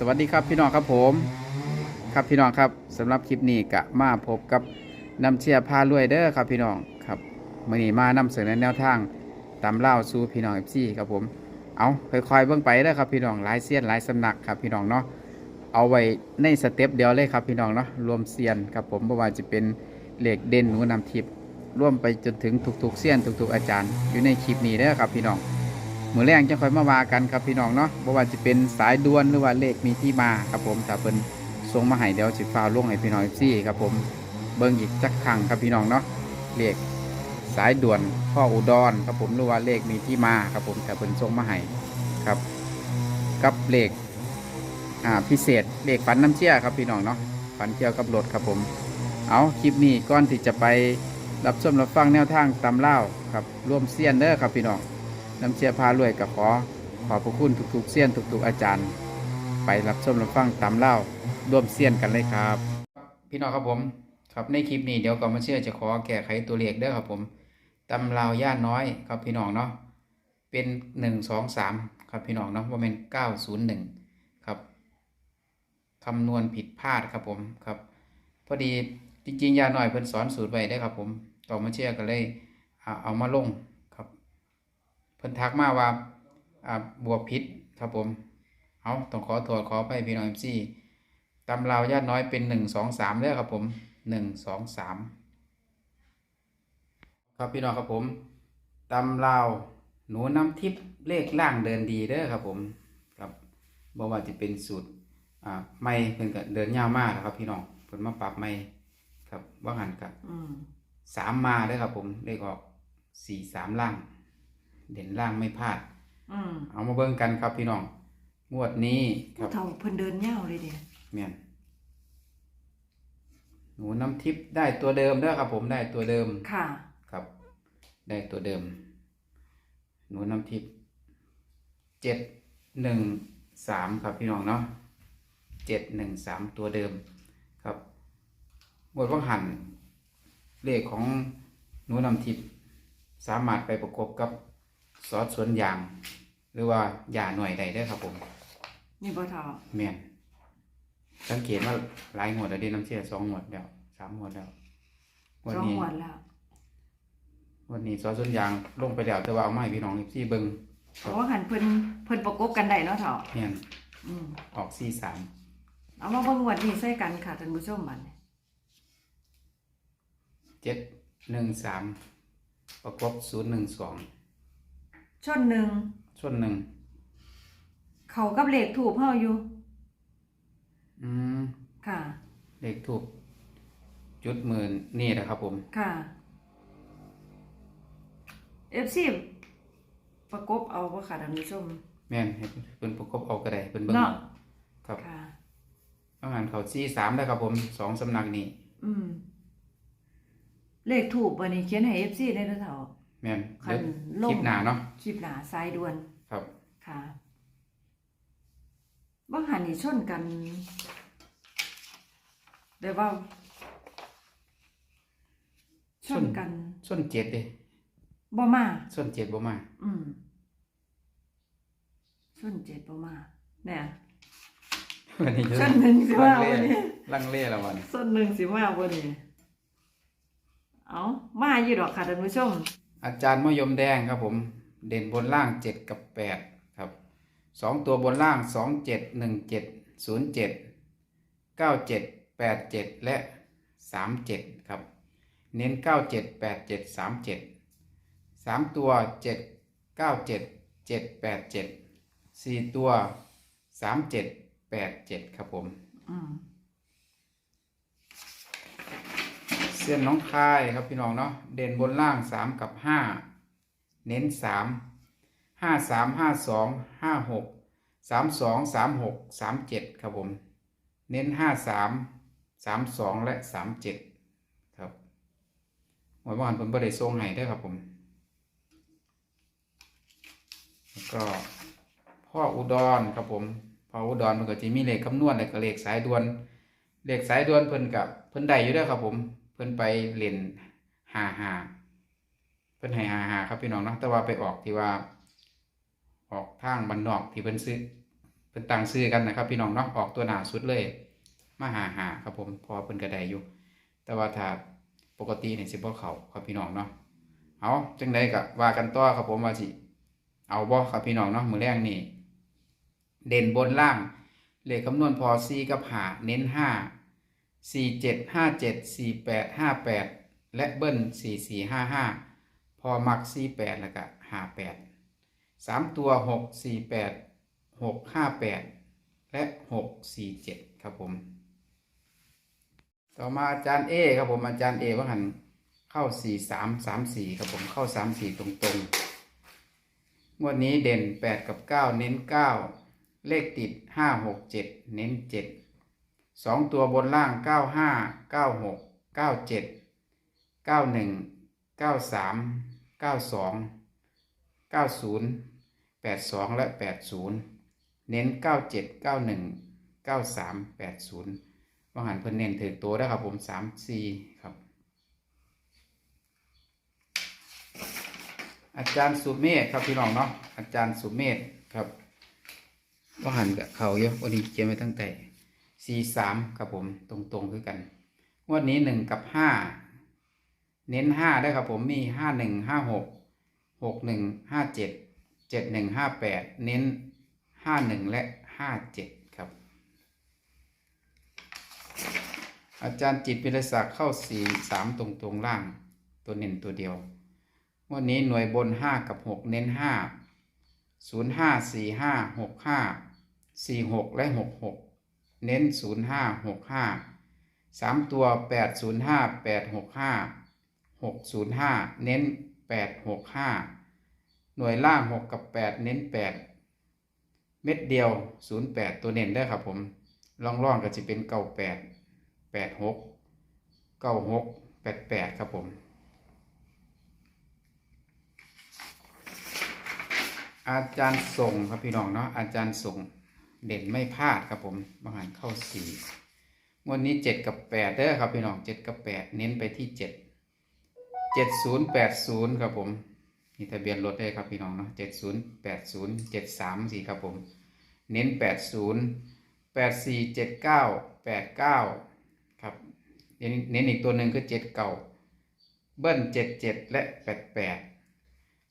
สวัสดีครับพี่น้องครับผมครับพี่น้องครับสำหรับคลิปนี้กะมาพบกับน้ำเชียร์พารวยเด้อครับพี่น้องครับมื่อนี้มานำเสนอแนวทางตามเล่าสู่พี่น้องเอฟซีครับผมเอาค่อยๆเบื้องไปเด้อครับพี่น้องหลายเซียนหลายสำนักครับพี่น้องเนาะเอาไว้ในสเต็ปเดียวเลยครับพี่น้องเนาะรวมเซียนครับผมไม่ว่าจะเป็นเหล็กเด่นหนูนำทิพย์ร่วมไปจนถึงทุกๆเซียนทุกๆอาจารย์ อยู่ในคลิปนี้เด้อครับพี่น้อง มือแรงจะคอยมาว่ากันครับพี่น้องเนาะบ่ว่าจะเป็นสายด่วนหรือว่าเลขมีที่มาครับผมถ้าเป็นส่งมาให้เดี๋ยวสิฟ้าวลงให้พี่น้องซี่ครับผมเบิ่งอีกจักครั้งครับพี่น้องเนาะเลขสายด่วนพ่ออุดรครับผมหรือว่าเลขมีที่มาครับผมถ้าเป็นส่งมาให้ครับกับเลขอ่าพิเศษเลขฝันน้ำเชี่ยครับพี่น้องเนาะฝันเกี่ยวกับรถครับผม เอาคลิปนี้ก่อนที่จะไปรับชมรับฟังแนวทางตำเล่าครับร่วมเซียนเด้อครับพี่น้อง น้ำเชียร์พารวยกับขอ ขอพระคุณทุกๆเซียนทุกๆอาจารย์ ไปรับชมรับฟังตามเล่าร่วมเซียนกันเลยครับ พี่น้องครับผม ครับในคลิปนี้เดี๋ยวก่อนมาเชื่อจะขอแก้ไขตัวเลขเด้อครับผมตำราวย่าน้อยครับพี่น้องเนาะเป็นหนึ่งสองสามครับพี่น้องเนาะว่าเป็นเก้าศูนย์หนึ่งครับคำนวณผิดพลาดครับผมครับพอดีจริงๆยาหน่อยเพิ่นสอนสูตรไว้ได้ครับผมก่อมาเชื่อกันเลยเอาเอามาลง เพิ่นทักมาว่าอ่าบวกพิษครับผม เอาต้องขอโทษขอไปพี่น้องเอ็มซีตำราวญาติน้อยเป็นหนึ่งสองสามเด้อครับผมหนึ่งสองสามครับพี่น้องครับผมตำราวหนูน้ำทิพย์เลขล่างเดินดีเด้อครับผมครับบอกว่าจะเป็นสูตรอ่าไม่เพิ่นก็เดินยาวมากครับ พี่น้องเพิ่นมาปรับไม่ครับว่าหันกับอืมสามมาเด้อครับผมเลขออกสี่สามล่าง เด่นล่างไม่พลาด อืมเอามาเบิ่งกันครับพี่น้อง งวดนี้คผู้รับเฒ่าเพิ่นเดินยาวเลยเด้เมียนหนูน้ำทิพย์ได้ตัวเดิมเด้อครับ ผมได้ตัวเดิม ค่ะ ครับ ได้ตัวเดิม หนูน้ำทิพย์เจ็ดหนึ่งสามครับพี่น้องเนาะเจ็ดหนึ่งสามตัวเดิม ครับบทว่างหันเลขของหนูน้ำทิพย์สามารถไปประกบกับ ซอสสวนยาง หรือว่ายาหน่วยใดได้อครับผม นี่บ่เฒ่าแม่นสังเกตว่าหลายงวดแล้วเดีน้ำเชื่อสองงวดแล้วสามงวดแล้วงวดสองนี้หวดแล้วงวันนี้ซอสส่วนยางลงไปแล้วแต่ว่าเอามาให้พี่น้องที่เบิงเพราะว่าหันเพิ่นเพิ่นประกบกันได้เนาะเฒ่าแม่นอืมออกสี่สามเอามาเบิ่งงวดนี้ใส่กันค่ะท่านผู้ชมบัดนี้เจ็ดหนึ่งสามประกบศูนย์หนึ่งสอง ชนหนึ่งส่วนหนึ่ง เข้ากับเลขถูกเฮาอยู่อืมค่ะ เลขถูก จุดหมื่นนี่แหละครับผม ค่ะ FC ประกบเอาบ่ค่ะท่านผู้ชม แม่นให้เป็นประกบเอากระไดเป็นเบิ้งเนาะ ครับค่ะอาหารเขาสี่สามได้ครับผมสองสำนักนี้ อืม เลขถูกบัดนี้เขียนให้ FC ได้เด้อเฒ่า แม่นคัเดี๋ยนวลงคลิปหน้าเนาะคลิปหน้าสายด่วนครับ ค่ะบางหันนี่ชนกันเดี๋ยวว่าชนกันส่วนเจ็ดเด้บ่มาส่วนเจ็ดบ่มา อืมชนเจ็ดบ่มา เนี่ยวันนี้ชนหนึ่งสิว่าลังเลวันนี้ลังเลแล้ววันชนหนึ่งสิว่าวันนี้เอามาอยู่ดอกค่ะท่านผู้ชม อาจารย์มยมแดงครับผมเด่นบนล่างเจ็ดกับแปดครับสองตัวบนล่างสองเจ็ดหนึ่งเจ็ดศูนย์เจ็ดเก้าเจ็ดแปดเจ็ดและสามเจ็ดครับ เน้นเก้าเจ็ดแปดเจ็ดสามเจ็ดสามตัวเจ็ดเก้าเจ็ดเจ็ดแปดเจ็ดสี่ตัวสามเจ็ดแปดเจ็ดครับผม อืม เส้นน้องคายครับพี่น้องเนาะเด่นบนล่างสามกับห้าเน้นสามห้าสามห้าสองห้าหกสามสองสามหกสามเจ็ดครับผม เน้นห้าสามสามสองและสามเจ็ดครับหมวยวันผมบริโซงให้ได้ครับผม แล้วก็พ่ออุดรครับผมพ่ออุดรมันก็จะมีเลขคำนวณและก็เลขสายด่วนเลขสายด่วนเพิ่นกับเพิ่นได้อยู่เด้ครับผม เพิ่นไปเล่นหาหาเพิ่นให้หาหาครับพี่น้องเนาะแต่ว่าไปออกที่ว่า ออกทางบันนอกที่เพิ่นซื้อไปเป็นต่างซื้อกันนะครับ พี่น้องเนาะออกตัวหนาสุดเลยมาหาหาครับผมพอเพิ่นกระไดอยู่ แต่ว่าถ้าปกติเนี่ยสิบ่เขาครับพี่น้องเนาะเอาจังไดก็ว่ากันต่อครับผมว่าสิเอาบ่ครับพี่น้องเนาะมือแรกนี่เด่นบนล่างเลขคำนวณพอซีกับหาเน้นห้า สี่เจ็ดห้าเจ็ดสี่แปดห้าแปดและเบิ้ลสี่สี่ห้าห้าพอมักสี่แปดแล้วก็ห้าแปดสามตัวหกสี่แปดหกห้าแปดและหกสี่เจ็ดครับผม ต่อมาอาจารย์เอครับผมอาจารย์เอว่าหันเข้าสี่สามสามสี่ครับผมเข้าสามสี่ตรงๆงวดนี้เด่นแปดกับเก้าเน้นเก้าเลขติดห้าหกเจ็ดเน้นเจ็ด สองตัวบนล่างเก้าห้าเก้าหกเก้าเจ็ดเก้าหนึ่งเก้าสามเก้าสองเก้าศูนย์แปดสองและแปดศูนย์เน้นเก้าเจ็ดเก้าหนึ่งเก้าสามแปดศูนย์ว่าหันเพิ่นเน้นถือตัวได้ครับผมสามสี่ครับ อาจารย์สุเมธครับพี่น้องเนาะอาจารย์สุเมธครับว่าหันกับเขาเยอะวันนี้เขียนไว้ตั้งแต่ สี่สามครับผมตรงๆคือกัน งวดนี้หนึ่งกับห้าเน้นห้าได้ครับผมมีห้าหนึ่งห้าหกหกหนึ่งห้าเจ็ดเจ็ดหนึ่งห้าแปดเน้นห้าหนึ่งและห้าเจ็ดครับ อาจารย์จิตวิทยาศักดิ์เข้าสี่สามตรงๆล่าง ตัวเน้นตัวเดียว วันนี้หน่วยบนห้ากับหกเน้นห้าศูนย์ห้าสี่ห้าหกห้าสี่หกและหกหก เน้นศูนย์ห้าหกห้าสามตัวแปดศูนย์ห้าแปดหกห้าหกศูนย์ห้าเน้นแปดหน่วยล่างหกกับแปดเน้นแปดเม็ดเดียวศูนย์แปดตัวเน้นได้ครับผมล่อง ๆ ก็จะเป็นเก้าแปดแปดหกเก้าหกแปดแปดครับผมอาจารย์ส่งครับพี่น้องเนาะอาจารย์ส่ง เด่นไม่พลาดครับผมบางหันเข้าสี่งวันนี้เจ็ดกับแปดเด้อครับพี่น้องเจ็ดกับแปดเน้นไปที่เจ็ดเจ็ดศูนย์แปดศูนย์ครับผมนี่ทะเบียนรถได้ครับพี่น้องเนาะเจ็ดศูนย์แปดศูนย์เจ็ดสามสี่ครับผม เน้นแปดศูนย์แปดสี่เจ็ดเก้าแปดเก้าครับ เน้นอีกตัวหนึ่งคือเจ็ดเก่าเบิ้ลเจ็ดเจ็ดและแปดแปด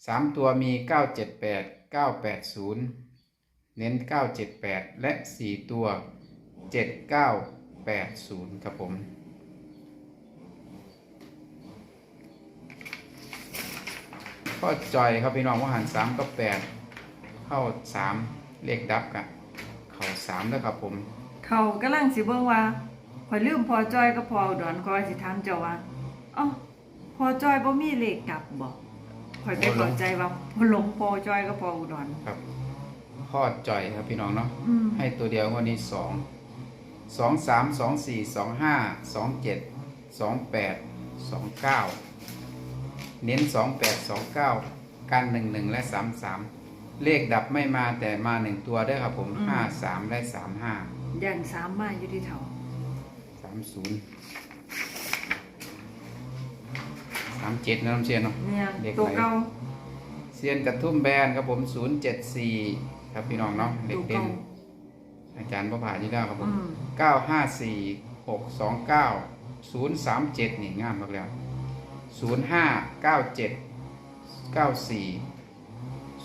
สามตัวมีเก้าเจ็ดแปดเก้าแปดศูนย์ เน้นเก้าเจ็ดแปดและสี่ตัวเจ็ดเก้าแปดศูนย์ครับผมข้อจอยครับพี่น้องว่าหันสามกับแปดเข้าสามเลขดับกะเข้าสามแล้วครับผม เขากำลังสิเบิ่งว่าข่อยลืมพอจอยกับพออุดรข่อยสิถามเจ้าว่าเอ้าพอจอยบ่มีเลขกลับบ่ข่อยไปเข้าใจว่าพอหลงพอจอยกับพออุดรครับ ข้อจอยครับพี่น้องเนาะอืมให้ตัวเดียววันนี้สองสองสามสองสี่สองห้าสองเจ็ดสองแปดสองเก้าเน้นสองแปดสองเก้ากันหนึ่งหนึ่งและสามสามเลขดับไม่มาแต่มาหนึ่งตัวเด้วยครับผมห้าสามและสามห้าย่านสามมาอยู่ที่เท่าสามศูนย์สามเจ็ดนะน้ำเชียนเนาะเนี่ยเด็กตัวไหนเก่าเซียนกระทุ่มแบนครับผมศูนย์เจ็ดสี่ ครับพี่น้องเนาะเด็ตักวเด่เก่านอาจารย์ประภาที่ได้ครับผมอืมเก้าห้าสี่หกสองเก้าศูนย์สามเจ็ดนี่งามมากแล้วศูนย์ห้าเก้าเจ็ดเก้าสี่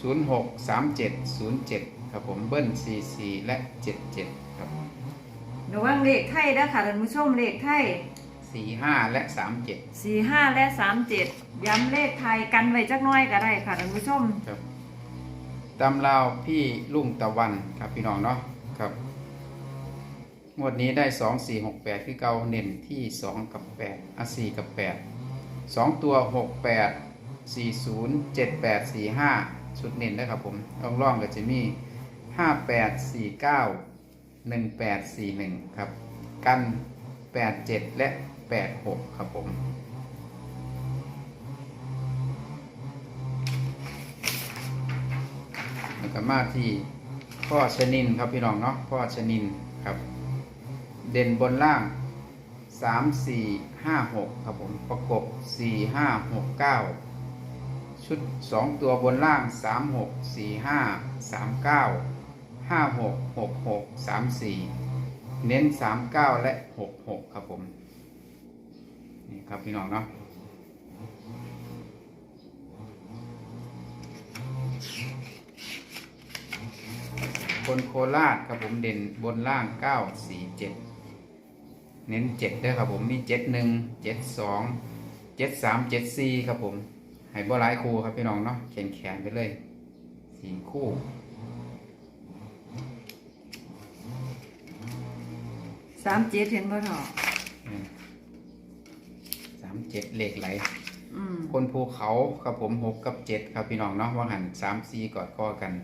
ศูนย์หกสามเจ็ดศูนย์เจ็ดครับผมเบิ้ลสี่สี่และเจ็ดเจ็ดครับระวังเลขไทยนะค่ะท่านผู้ชมเลขไทยสี่ห้าและสามเจ็ดสี่ห้าและสามเจ็ดย้ำเลขไทยกันไว้จักหน้อยก็ได้ค่ะท่านผู้ชมครับ ตำราวพี่ลุงตะวันครับพี่น้องเนาะครับงวดนี้ได้สองสี่หกแปดคือเกาเน้นที่สองกับแปดอะสี่กับแปดสองตัวหกแปดสี่ศูนย์เจ็ดแปดสี่ห้าชุดเน้นนะครับผมลองร่องๆก็จะมีห้าแปดสี่เก้าหนึ่งแปดสี่หนึ่งครับ กันแปดเจ็ดและแปดหกครับผม แล้วก็มาที่พ่อชนินครับพี่น้องเนาะพ่อชนินครับ เด่นบนล่างสามสี่ห้าหกครับผมประกบสี่ห้าหกเก้าชุดสองตัวบนล่างสามหกสี่ห้าสามเก้าห้าหกหกหกสามสี่เน้นสามเก้าและหกหกครับผม นี่ครับพี่น้องเนาะ คนโคราชครับผมเด่นบนล่างเก้าสี่เจ็ดเน้นเจ็ดด้วยครับผมมีเจ็ดหนึ่งเจ็ดสองเจ็ดสามเจ็ดสี่ครับผมให้บ่หลายคู่ครับพี่น้องเนาะแขนแขนๆไปเลยสี่คู่สามเจ็ดเห็นบ่เถอะสามเจ็ดเหล็กไหลอืมคนภูเขาครับผมหกกับเจ็ดครับพี่น้องเนาะว่าหันสามสี่กอดคอกัน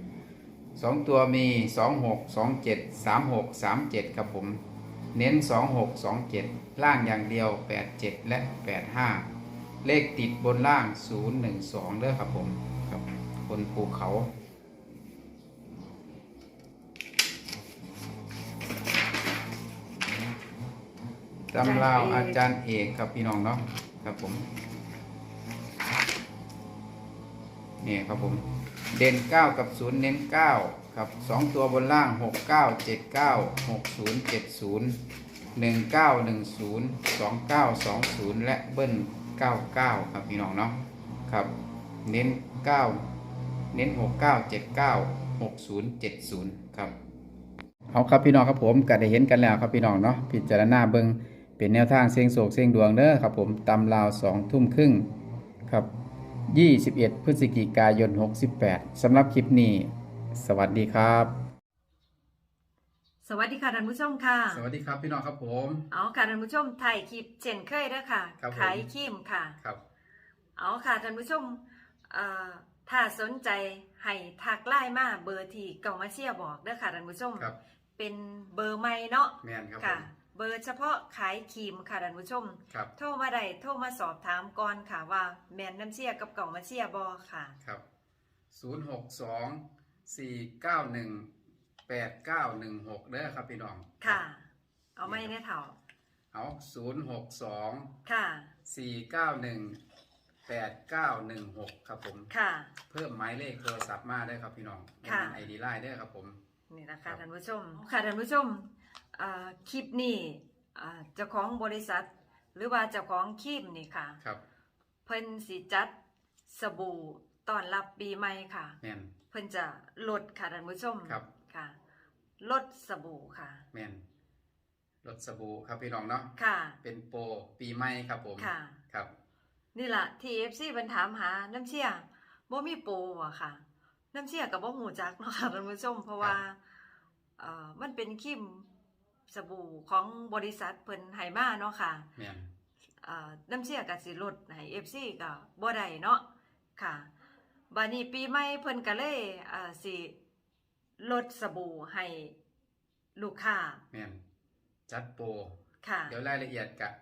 สองตัวมีสองหกสองเจ็ดสามหกสามเจ็ดครับผม เน้นสองหกสองเจ็ดล่างอย่างเดียวแปดเจ็ดและแปดห้าเลขติดบนล่างศูนย์หนึ่งสองเด้อครับผมครับคนภูเขาตำราวอาจารย์เอกครับพี่น้องเนาะครับผมนี่ครับผม เด่นเก้ากับศูนย์เน้นเก้าครับสองตัวบนล่างหกเก้าเจ็ดเก้าหกศูนย์เจ็ดศูนย์หนึ่งเก้าหนึ่งศูนย์สองเก้าสองศูนย์และเบิ้ลเก้าเก้าครับพี่น้องเนาะครับ เน้นเก้าเน้นหกเก้าเจ็ดเก้าหกศูนย์เจ็ดศูนย์ครับเอาครับพี่น้องครับผมก็ได้เห็นกันแล้วครับพี่น้องเนาะพิจารณาเบิงเป็นแนวทางเสียงโศกเสียงดวงเด้อครับผมตำราวสองทุ่มครึ่งครับ 21 พฤศจิกายน 68 สำหรับคลิปนี้ สวัสดีครับ สวัสดีค่ะท่านผู้ชมค่ะ สวัสดีครับพี่น้องครับผม เอาค่ะท่านผู้ชมถ่ายคลิปเช่นเคยเด้อค่ะ ครับผม ขายครีมค่ะ ครับเอาค่ะท่านผู้ชมเอ่อถ้าสนใจให้ทักไลน์มาเบอร์ที่เก่ามาเชียร์บอกเด้อค่ะท่านผู้ชม ครับเป็นเบอร์ใหม่เนาะ แมนครับผค่ะ ม เบอร์เฉพาะขายครีมค่ะท่านผู้ชม ครับโทรมาได้โทรมาสอบถามก่อนค่ะว่าแมนน้ำเชียร์กับเก่ามาเชียร์บอค่ะ ครับ062 491 8916เด้อครับพี่น้องค่ะ เอาไม่แน่เถ่าเอา062ค่ะ491 8916ครับผม ค่ะ เพิ่มหมายเลขโทรศัพท์มาได้ครับพี่น้องค่ะ ไอดีไลน์ได้ครับผม นี่นะครัคะบท่านผู้ชมค่ะท่านผู้ชมเอ่อ คลิปนี้เอ่อเจ้าของบริษัท หรือว่าเจ้าของคลิปนี่ค่ะ ครับ เพิ่นสิจัดสบู่ต้อนรับปีใหม่ค่ะแมนเพิ่นจะลดค่ะท่านผู้ชมครับค่ะลดสบู่ค่ะ แมนรถสบู่ครับพี่น้องเนาะค่ะ เป็นโปรปีใหม่ครับผมค่ะครับ นี่ล่ะที่ FC เพิ่นถามหาน้ำเชี่ยบ่มีโปรอะค่ะ น้ำเชี่ยก็บ่ฮู้จักเนาะค่ะท่านผู้ชม เพราะว่าเอ่อมันเป็นครีม สบู่ของบริษัทเพิ่นให้มาเนาะค่ะแมนเอ่อน้ำเชี่ยก็สิลดให้ FC ก็บ่ได้เนาะค่ะบัดนี้ปีใหม่เพิ่นก็เลยเอ่อสิลดสบู่ให้ลูกค้าแมนจัดโปรค่ะเดี๋ยวรายละเอียดกับ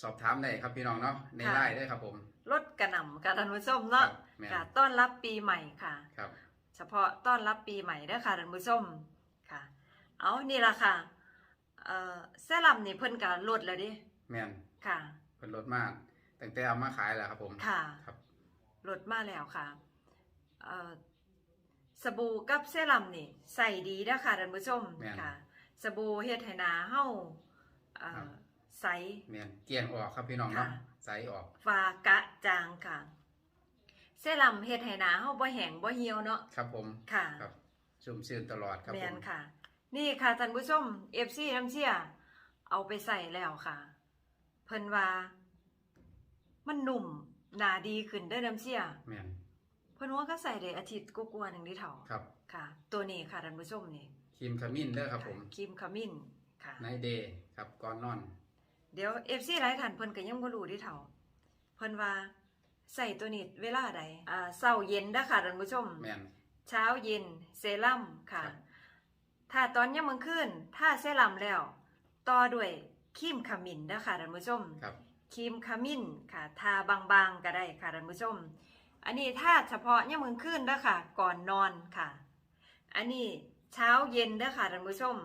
สอบถามได้ครับพี่น้องเนาะในค่ะไลน์ได้ครับผมลดกระหน่ำค่ะท่านผู้ชมเนาะครับแม่นค่ะต้อนรับปีใหม่ค่ะครับเฉพาะต้อนรับปีใหม่เด้อค่ะท่านผู้ชมค่ะ เอานี่ล่ะค่ะ เอ่อแซรั่มนี่เพิ่นก็ลดแล้วเดิแมนค่ะเป็นรถมากตั้งแต่เอามาขายแล้วครับผม ค่ะ ครับ ลดมาแล้วค่ะเอ่อสบู่กับเซรั่มนี่ใส่ดีเด้อค่ะท่านผู้ชมแม่นค่ะ สบู่เฮ็ดให้หน้าเฮาเอ่อครับ ใส แมนเกลี่ยงออกครับพี่น้องเนาะค่ะ ใสออกฟ้ากระจางค่ะ เซรั่มเฮ็ดให้หน้าเฮาบ่แห้งบ่เหี่ยวเนาะ ครับผม ค่ะ ครับชุ่มชื่นตลอดครับแมผนม ค่ะ นี่ค่ะท่านผู้ชม FC น้ำเชี่ยเอาไปใส่แล้วค่ะ เพิ่นว่า มันหนุ่มหนาดีขึ้นได้อน้ำเชี่ยแมนเพิ่นว่าก็ใส่ได้อาทิตย์กว่าๆหนึ่งที่เท่าครับ ค่ะ ตัวนี้ค่ะท่านผู้ชมนี่ครีมขมิ้นเด้อครับผมครีมขมิ้นค่ะ ไนเดย์ครับก่อนนอน เดี๋ยว FC หลายท่านเพิ่นก็ยังบ่รู้ที่เท่าเพิ่นว่าใส่ตัวนี้เวลาใดอ่าเช้าเย็นเด้อค่ะท่านผู้ชมแมนเช้าเย็นเซรั่มค่ะครับ ถ้าตอนยังมือขึ้นถ้าเซรั่มแล้ว ต่อด้วยครีมขมิ้นนะคะท่านผู้ชมครับครีมขมิ้นค่ะทาบางๆก็ได้ค่ะท่านผู้ชม อันนี้ถ้าเฉพาะยังมือขึ้นนะคะก่อนนอนค่ะ อันนี้เช้าเย็นนะคะท่านผู้ชม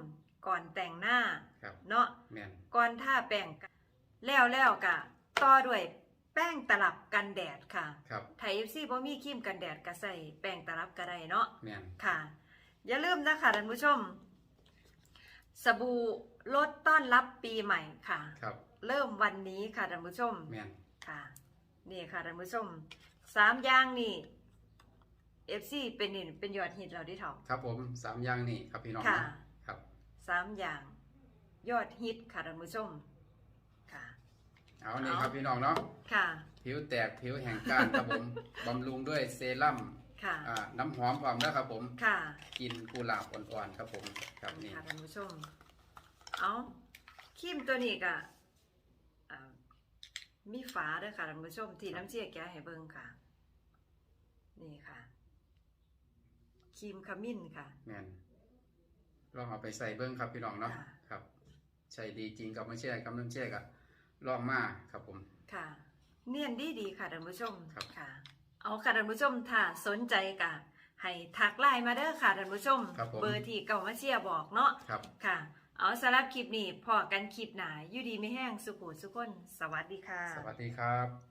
ก่อนแต่งหน้าครับเนาะแมนก่อนท่าแป้งก็แล้วแล้วกะต่อด้วยแป้งตลับกันแดดค่ะ ครับไทยเอฟซีบ่มีครีมกันแดดก็ใส่แป้งตลับก็ได้เนาะแมนค่ะ อย่าลืมนะคะท่านผู้ชม สบู่ลดต้อนรับปีใหม่ค่ะ ครับเริ่มวันนี้ค่ะท่านผู้ชมแมนค่ะ นี่ค่ะท่านผู้ชมสามอย่างนี่เอฟซีเป็นนี่เป็นยอดฮิตเราได้เถอะครับผมสามอย่างนี่ครับพี่น้องค่ะครับสามอย่างยอดฮิตค่ะท่านผู้ชมค่ะ เอานี่เอาครับพี่น้องเนาะค่ะ ผิวแตกผิวแห้งก้านครับผม บำรุงด้วยเซรั่ม ค่ะ อ่าน้ำหอมพร้อมแล้วครับ ผมค่ะกินกุหลาบอ่อนๆครับผมครับนี่ค่ะท่านผู้ชม เอาครีมตัวนี้ก็อ่ามีฝาด้วยค่ะท่านผู้ชม ที่น้ำเชี่ยแกะให้เบิ่งค่ะ นี่ค่ะครีมขมิ้นค่ะ แมนลองเอาไปใส่เบิ้งครับพี่น้องเนาะค่ะ ครับ ใช่ดีจริงกับไม่แช่กับน้ำแช่กับลองมาครับผม ค่ะ เนียนดีดีๆค่ะท่านผู้ชมครับ ค่ะ เอาค่ะท่านผู้ชมถ้าสนใจกะให้ทักไลน์มาเด้อค่ะท่านผู้ชม ครับผม เบอร์ที่เก่ามาเชียร์บอกเนาะครับ ค่ะ เอาสำหรับคลิปนี้พอกันคลิปหนาอยู่ดีไม่แห้งสุขุสุขคน สวัสดีค่ะ สวัสดีครับ